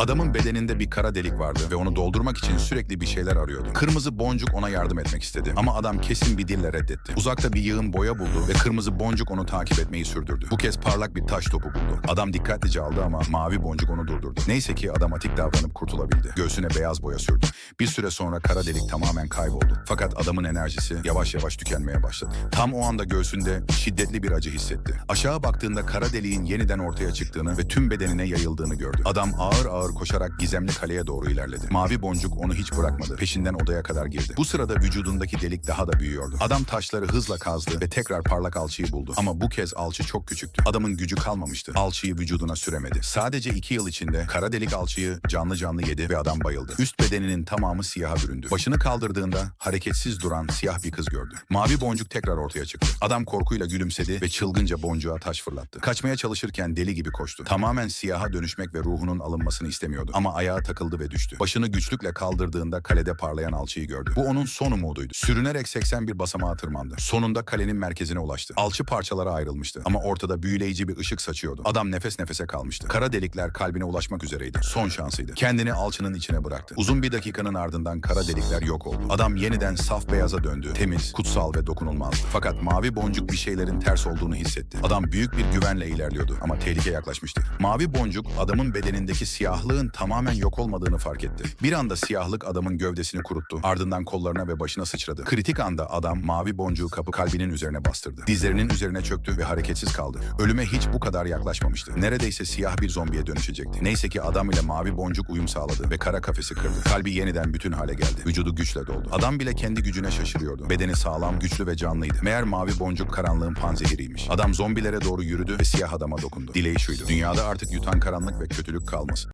Adamın bedeninde bir kara delik vardı ve onu doldurmak için sürekli bir şeyler arıyordu. Kırmızı boncuk ona yardım etmek istedi ama adam kesin bir dille reddetti. Uzakta bir yığın boya buldu ve kırmızı boncuk onu takip etmeyi sürdürdü. Bu kez parlak bir taş topu buldu. Adam dikkatlice aldı ama mavi boncuk onu durdurdu. Neyse ki adam atik davranıp kurtulabildi. Göğsüne beyaz boya sürdü. Bir süre sonra kara delik tamamen kayboldu. Fakat adamın enerjisi yavaş yavaş tükenmeye başladı. Tam o anda göğsünde şiddetli bir acı hissetti. Aşağı baktığında kara deliğin yeniden ortaya çıktığını ve tüm bedenine yayıldığını gördü. Adam ağır ağır koşarak gizemli kaleye doğru ilerledi. Mavi boncuk onu hiç bırakmadı. Peşinden odaya kadar girdi. Bu sırada vücudundaki delik daha da büyüyordu. Adam taşları hızla kazdı ve tekrar parlak alçıyı buldu. Ama bu kez alçı çok küçüktü. Adamın gücü kalmamıştı. Alçıyı vücuduna süremedi. Sadece iki yıl içinde kara delik alçıyı canlı canlı yedi ve adam bayıldı. Üst bedeninin tamamı siyaha büründü. Başını kaldırdığında hareketsiz duran siyah bir kız gördü. Mavi boncuk tekrar ortaya çıktı. Adam korkuyla gülümsedi ve çılgınca boncuğa taş fırlattı. Kaçmaya çalışırken deli gibi koştu. Tamamen siyaha dönüşmek ve ruhunun alınmasını istemiyordu. Ama ayağa takıldı ve düştü. Başını güçlükle kaldırdığında kalede parlayan alçıyı gördü. Bu onun son umuduydu. Sürünerek 81 basamağa tırmandı. Sonunda kalenin merkezine ulaştı. Alçı parçalara ayrılmıştı. Ama ortada büyüleyici bir ışık saçıyordu. Adam nefes nefese kalmıştı. Kara delikler kalbine ulaşmak üzereydi. Son şansıydı. Kendini alçının içine bıraktı. Uzun bir dakikanın ardından kara delikler yok oldu. Adam yeniden saf beyaza döndü. Temiz, kutsal ve dokunulmazdı. Fakat mavi boncuk bir şeylerin ters olduğunu hissetti. Adam büyük bir güvenle ilerliyordu ama tehlike yaklaşmıştı. Mavi boncuk adamın bedenindeki siyahlığın tamamen yok olmadığını fark etti. Bir anda siyahlık adamın gövdesini kuruttu. Ardından kollarına ve başına sıçradı. Kritik anda adam mavi boncuğu kapı kalbinin üzerine bastırdı. Dizlerinin üzerine çöktü ve hareketsiz kaldı. Ölüme hiç bu kadar yaklaşmamıştı. Neredeyse siyah bir zombiye dönüşecekti. Neyse ki adam ile mavi boncuk uyum sağladı ve kara kafesi kırdı. Kalbi yeniden bütün hale geldi. Vücudu güçle doldu. Adam bile kendi gücüne şaşırıyordu. Bedeni sağlam, güçlü ve canlıydı. Meğer mavi boncuk karanlığın panzehiriymiş. Adam zombilere doğru yürüdü ve siyah adama dokundu. Dileği şuydu. Dünyada artık yutan karanlık ve kötülük kalmasın.